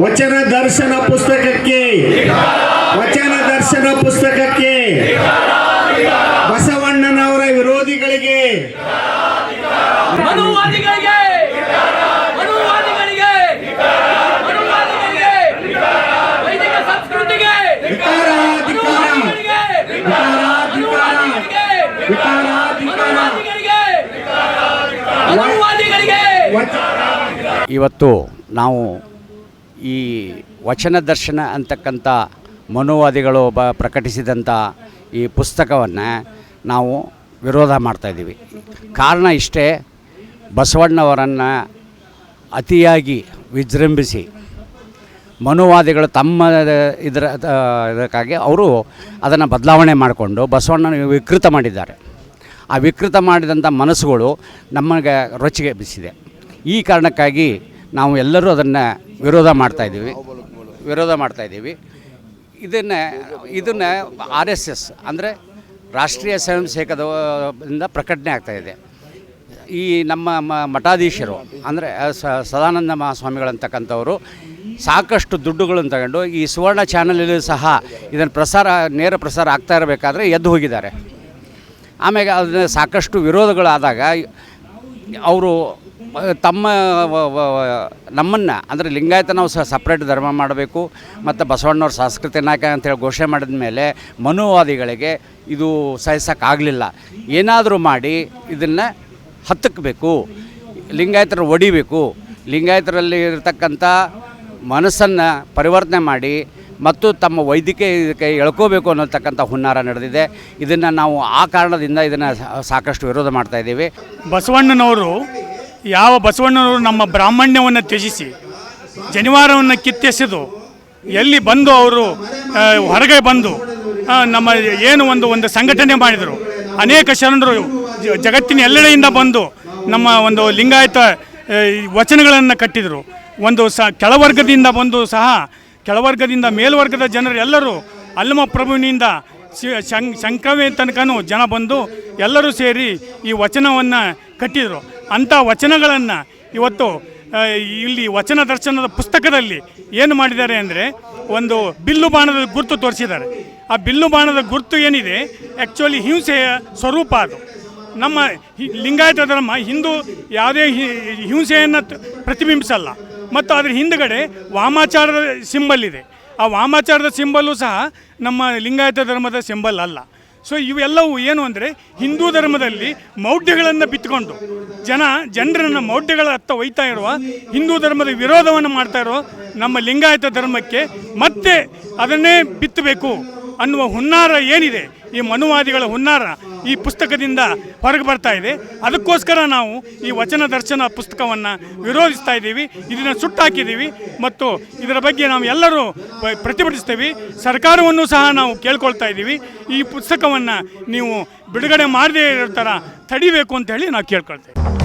ವಚನ ದರ್ಶನ ಪುಸ್ತಕಕ್ಕೆ. ವಚನ ದರ್ಶನ ಪುಸ್ತಕಕ್ಕೆ. ಬಸವಣ್ಣನವರ ವಿರೋಧಿಗಳಿಗೆ. ಇವತ್ತು ನಾವು ಈ ವಚನ ದರ್ಶನ ಅಂತಕ್ಕಂಥ ಮನೋವಾದಿಗಳು ಬ ಪ್ರಕಟಿಸಿದಂಥ ಈ ಪುಸ್ತಕವನ್ನು ನಾವು ವಿರೋಧ ಮಾಡ್ತಾಯಿದ್ದೀವಿ ಕಾರಣ ಇಷ್ಟೇ, ಬಸವಣ್ಣವರನ್ನು ಅತಿಯಾಗಿ ವಿಜೃಂಭಿಸಿ, ಮನುವಾದಿಗಳು ತಮ್ಮ ಇದರ ಇದಕ್ಕಾಗಿ ಅವರು ಅದನ್ನು ಬದಲಾವಣೆ ಮಾಡಿಕೊಂಡು ಬಸವಣ್ಣನ ವಿಕೃತ ಮಾಡಿದ್ದಾರೆ. ಆ ವಿಕೃತ ಮಾಡಿದಂಥ ಮನಸ್ಸುಗಳು ನಮಗೆ ರೊಚ್ಚಿಗೆ ಬಿಸಿದೆ. ಈ ಕಾರಣಕ್ಕಾಗಿ ನಾವು ಎಲ್ಲರೂ ಅದನ್ನು ವಿರೋಧ ಮಾಡ್ತಾಯಿದ್ದೀವಿ ವಿರೋಧ ಮಾಡ್ತಾಯಿದ್ದೀವಿ ಇದನ್ನು ಇದನ್ನು ಆರ್ ಎಸ್ ಎಸ್, ಅಂದರೆ ರಾಷ್ಟ್ರೀಯ ಸ್ವಯಂ ಸೇವಕದಿಂದ ಪ್ರಕಟಣೆ ಆಗ್ತಾಯಿದೆ ಈ ನಮ್ಮ ಮ- ಮಠಾಧೀಶರು, ಅಂದರೆ ಸದಾನಂದ ಮಹಾಸ್ವಾಮಿಗಳಂತಕ್ಕಂಥವರು ಸಾಕಷ್ಟು ದುಡ್ಡುಗಳನ್ನು ತಗೊಂಡು ಈ ಸುವರ್ಣ ಚಾನಲಲ್ಲಿ ಸಹ ಇದನ್ನು ಪ್ರಸಾರ, ನೇರ ಪ್ರಸಾರ ಆಗ್ತಾ ಇರಬೇಕಾದ್ರೆ ಎದ್ದು ಹೋಗಿದ್ದಾರೆ. ಆಮೇಲೆ ಅದನ್ನ ಸಾಕಷ್ಟು ವಿರೋಧಗಳಾದಾಗ, ಅವರು ತಮ್ಮ ನಮ್ಮನ್ನು, ಅಂದರೆ ಲಿಂಗಾಯತ ನಾವು ಸಪ್ರೇಟ್ ಧರ್ಮ ಮಾಡಬೇಕು, ಮತ್ತು ಬಸವಣ್ಣವ್ರ ಸಂಸ್ಕೃತಿ ನಾಯಕ ಅಂತೇಳಿ ಘೋಷಣೆ ಮಾಡಿದ ಮೇಲೆ ಮನುವಾದಿಗಳಿಗೆ ಇದು ಸಹಿಸೋಕ್ಕಾಗಲಿಲ್ಲ ಏನಾದರೂ ಮಾಡಿ ಇದನ್ನು ಹತ್ತಕ್ಕಬೇಕು ಲಿಂಗಾಯತರು ಒಡಿಬೇಕು, ಲಿಂಗಾಯತರಲ್ಲಿ ಇರತಕ್ಕಂಥ ಮನಸ್ಸನ್ನು ಪರಿವರ್ತನೆ ಮಾಡಿ ಮತ್ತು ತಮ್ಮ ವೈದ್ಯಕೀಯ ಇದಕ್ಕೆ ಎಳ್ಕೋಬೇಕು ಅನ್ನೋತಕ್ಕಂಥ ಹುನ್ನಾರ ನಡೆದಿದೆ. ಇದನ್ನು ನಾವು ಆ ಕಾರಣದಿಂದ ಇದನ್ನು ಸಾಕಷ್ಟು ವಿರೋಧ ಮಾಡ್ತಾ ಇದ್ದೀವಿ. ಬಸವಣ್ಣನವರು ಯಾವ ಬಸವಣ್ಣನವರು ನಮ್ಮ ಬ್ರಾಹ್ಮಣ್ಯವನ್ನು ತ್ಯಜಿಸಿ, ಜನಿವಾರವನ್ನು ಕಿತ್ತೆಸೆದು, ಎಲ್ಲಿ ಬಂದು ಅವರು ಹೊರಗೆ ಬಂದು ನಮ್ಮ ಏನು ಒಂದು ಒಂದು ಸಂಘಟನೆ ಮಾಡಿದರು. ಅನೇಕ ಶರಣರು ಜಗತ್ತಿನ ಎಲ್ಲೆಡೆಯಿಂದ ಬಂದು ನಮ್ಮ ಒಂದು ಲಿಂಗಾಯತ ವಚನಗಳನ್ನು ಕಟ್ಟಿದರು. ಒಂದು ಸ, ಕೆಳವರ್ಗದಿಂದ ಬಂದು ಸಹ, ಕೆಳವರ್ಗದಿಂದ ಮೇಲ್ವರ್ಗದ ಜನರು ಎಲ್ಲರೂ ಅಲ್ಲಮ ಪ್ರಭುವಿನಿಂದ ಶಂಕವೇ ತನಕನೂ ಜನ ಬಂದು ಎಲ್ಲರೂ ಸೇರಿ ಈ ವಚನವನ್ನು ಕಟ್ಟಿದರು. ಅಂಥ ವಚನಗಳನ್ನು ಇವತ್ತು ಇಲ್ಲಿ ವಚನ ದರ್ಶನದ ಪುಸ್ತಕದಲ್ಲಿ ಏನು ಮಾಡಿದ್ದಾರೆ ಅಂದರೆ ಒಂದು ಬಿಲ್ಲು ಬಾಣದ ಗುರುತು ತೋರಿಸಿದ್ದಾರೆ. ಆ ಬಿಲ್ಲು ಬಾಣದ ಗುರುತು ಏನಿದೆ? ಆ್ಯಕ್ಚುಲಿ ಹಿಂಸೆಯ ಸ್ವರೂಪ ಅದು. ನಮ್ಮ ಲಿಂಗಾಯತ ಧರ್ಮ ಹಿಂದೂ ಯಾವುದೇ ಹಿಂಸೆಯನ್ನು ಪ್ರತಿಬಿಂಬಿಸಲ್ಲ. ಮತ್ತು ಅದರ ಹಿಂದುಗಡೆ ವಾಮಾಚಾರದ ಸಿಂಬಲ್ ಇದೆ. ಆ ವಾಮಾಚಾರದ ಸಿಂಬಲ್ಲೂ ಸಹ ನಮ್ಮ ಲಿಂಗಾಯತ ಧರ್ಮದ ಸಿಂಬಲ್ ಅಲ್ಲ. ಸೊ ಇವೆಲ್ಲವೂ ಏನು ಅಂದರೆ ಹಿಂದೂ ಧರ್ಮದಲ್ಲಿ ಮೌಢ್ಯಗಳನ್ನು ಬಿತ್ತುಕೊಂಡು ಜನ, ಜನರನ್ನು ಮೌಢ್ಯಗಳ ಹತ್ತ ಒಯ್ತಾ ಇರುವ, ಹಿಂದೂ ಧರ್ಮದ ವಿರೋಧವನ್ನು ಮಾಡ್ತಾ ಇರೋ ನಮ್ಮ ಲಿಂಗಾಯತ ಧರ್ಮಕ್ಕೆ ಮತ್ತೆ ಅದನ್ನೇ ಬಿತ್ತಬೇಕು. ಅನ್ನುವ ಹುನ್ನಾರ ಏನಿದೆ, ಈ ಮನುವಾದಿಗಳ ಹುನ್ನಾರ ಈ ಪುಸ್ತಕದಿಂದ ಹೊರಗೆ ಬರ್ತಾ ಇದೆ. ಅದಕ್ಕೋಸ್ಕರ ನಾವು ಈ ವಚನ ದರ್ಶನ ಪುಸ್ತಕವನ್ನು ವಿರೋಧಿಸ್ತಾ ಇದ್ದೀವಿ. ಇದನ್ನು ಸುಟ್ಟಾಕಿದ್ದೀವಿ ಮತ್ತು ಇದರ ಬಗ್ಗೆ ನಾವು ಎಲ್ಲರೂ ಪ್ರತಿಭಟಿಸ್ತೀವಿ. ಸರ್ಕಾರವನ್ನು ಸಹ ನಾವು ಕೇಳ್ಕೊಳ್ತಾ ಇದ್ದೀವಿ. ಈ ಪುಸ್ತಕವನ್ನು ನೀವು ಬಿಡುಗಡೆ ಮಾಡದೇ ಇರೋ ಥರ ತಡಿಬೇಕು ಅಂತ ಹೇಳಿ ನಾವು ಕೇಳ್ಕೊಳ್ತೇವೆ